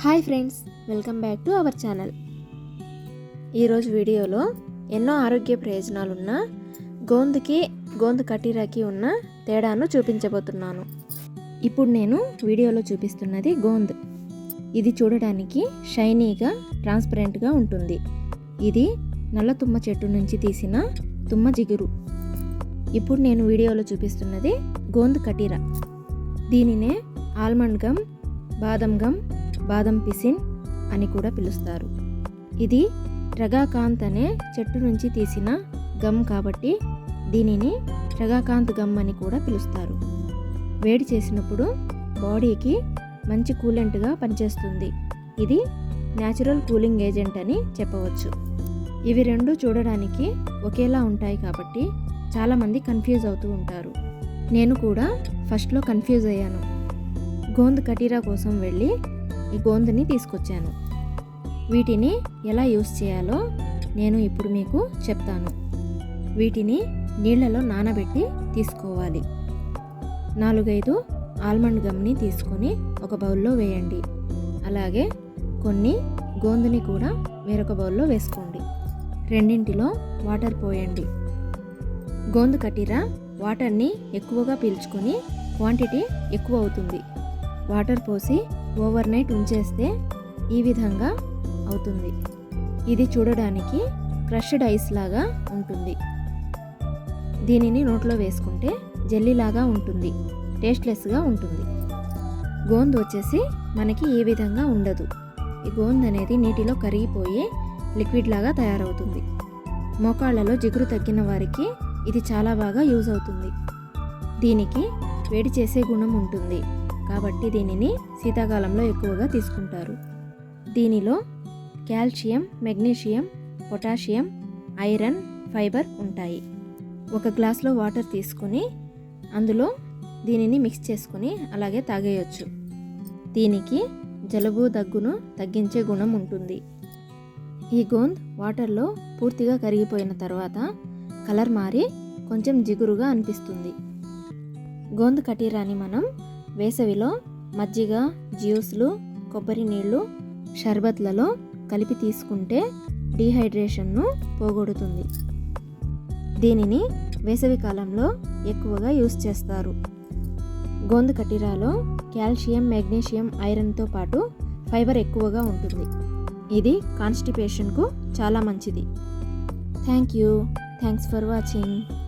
Hi friends welcome back to our channel. ఈరోజు వీడియోలో ఎన్నో ఆరోగ్య ప్రయోజనాలున్న గోందుకి గోందు కటీరాకి ఉన్న తేడాను చూపించబోతున్నాను. ఇప్పుడు నేను వీడియోలో చూపిస్తున్నది గోంద్. ఇది చూడడానికి షైనీగా ట్రాన్స్పరెంట్గా ఉంటుంది. ఇది నల్ల తుమ్మ చెట్టు నుంచి తీసిన తుమ్మ జిగురు. ఇప్పుడు నేను వీడియోలో చూపిస్తున్నది గోంద్ కటీరా. దీనినే ఆల్మండ్ గమ్ బాదం గమ్ బాదం పిసిన్ అని కూడా పిలుస్తారు. ఇది రగాకాంత్ అనే చెట్టు నుంచి తీసిన గమ్ కాబట్టి దీనిని రగాకాంత్ గమ్ అని కూడా పిలుస్తారు. వేడి చేసినప్పుడు బాడీకి మంచి కూలెంట్గా పనిచేస్తుంది. ఇది న్యాచురల్ కూలింగ్ ఏజెంట్ అని చెప్పవచ్చు. ఇవి రెండు చూడడానికి ఒకేలా ఉంటాయి కాబట్టి చాలామంది కన్ఫ్యూజ్ అవుతూ ఉంటారు. నేను కూడా ఫస్ట్లో కన్ఫ్యూజ్ అయ్యాను. గోంద్ కటీరా కోసం వెళ్ళి ఈ గోందుని తీసుకొచ్చాను. వీటిని ఎలా యూస్ చేయాలో నేను ఇప్పుడు మీకు చెప్తాను. వీటిని నీళ్ళలో నానబెట్టి తీసుకోవాలి. నాలుగైదు ఆల్మండ్ గమ్ని తీసుకొని ఒక బౌల్లో వేయండి. అలాగే కొన్ని గోందుని కూడా వేరొక బౌల్లో వేసుకోండి. రెండింటిలో వాటర్ పోయండి. గోందు కటీరా వాటర్ని ఎక్కువగా పీల్చుకొని క్వాంటిటీ ఎక్కువ అవుతుంది. వాటర్ పోసి ఓవర్ నైట్ ఉంచేస్తే ఈ విధంగా అవుతుంది. ఇది చూడడానికి క్రష్డ్ ఐస్ లాగా ఉంటుంది. దీనిని నోట్లో వేసుకుంటే జెల్లీలాగా ఉంటుంది. టేస్ట్లెస్గా ఉంటుంది. గోంద్ వచ్చేసి మనకి ఈ విధంగా ఉండదు. ఈ గోంద్ అనేది నీటిలో కరిగిపోయి లిక్విడ్ లాగా తయారవుతుంది. మోకాళ్ళలో జిగురు తగ్గిన వారికి ఇది చాలా బాగా యూజ్ అవుతుంది. దీనికి వేడి చేసే గుణం ఉంటుంది. కాబట్టి దీనిని శీతాకాలంలో ఎక్కువగా తీసుకుంటారు. దీనిలో calcium magnesium potassium iron fibre ఉంటాయి. ఒక గ్లాస్లో వాటర్ తీసుకొని అందులో దీనిని మిక్స్ చేసుకొని అలాగే తాగేయచ్చు. దీనికి జలుబు దగ్గును తగ్గించే గుణం ఉంటుంది. ఈ గోంద్ వాటర్లో పూర్తిగా కరిగిపోయిన తర్వాత కలర్ మారి కొంచెం జిగురుగా అనిపిస్తుంది. గోంద్ కటీరాని మనం వేసవిలో మజ్జిగ జ్యూస్లు కొబ్బరి నీళ్ళు షర్బత్లలో కలిపి తీసుకుంటే డీహైడ్రేషన్ను పోగొడుతుంది. దీనిని వేసవి కాలంలో ఎక్కువగా యూస్ చేస్తారు. గోందు కటిరాలో కాల్షియం మెగ్నీషియం ఐరన్తో పాటు ఫైబర్ ఎక్కువగా ఉంటుంది. ఇది కాన్స్టిపేషన్కు చాలా మంచిది. Thank you. Thanks for watching.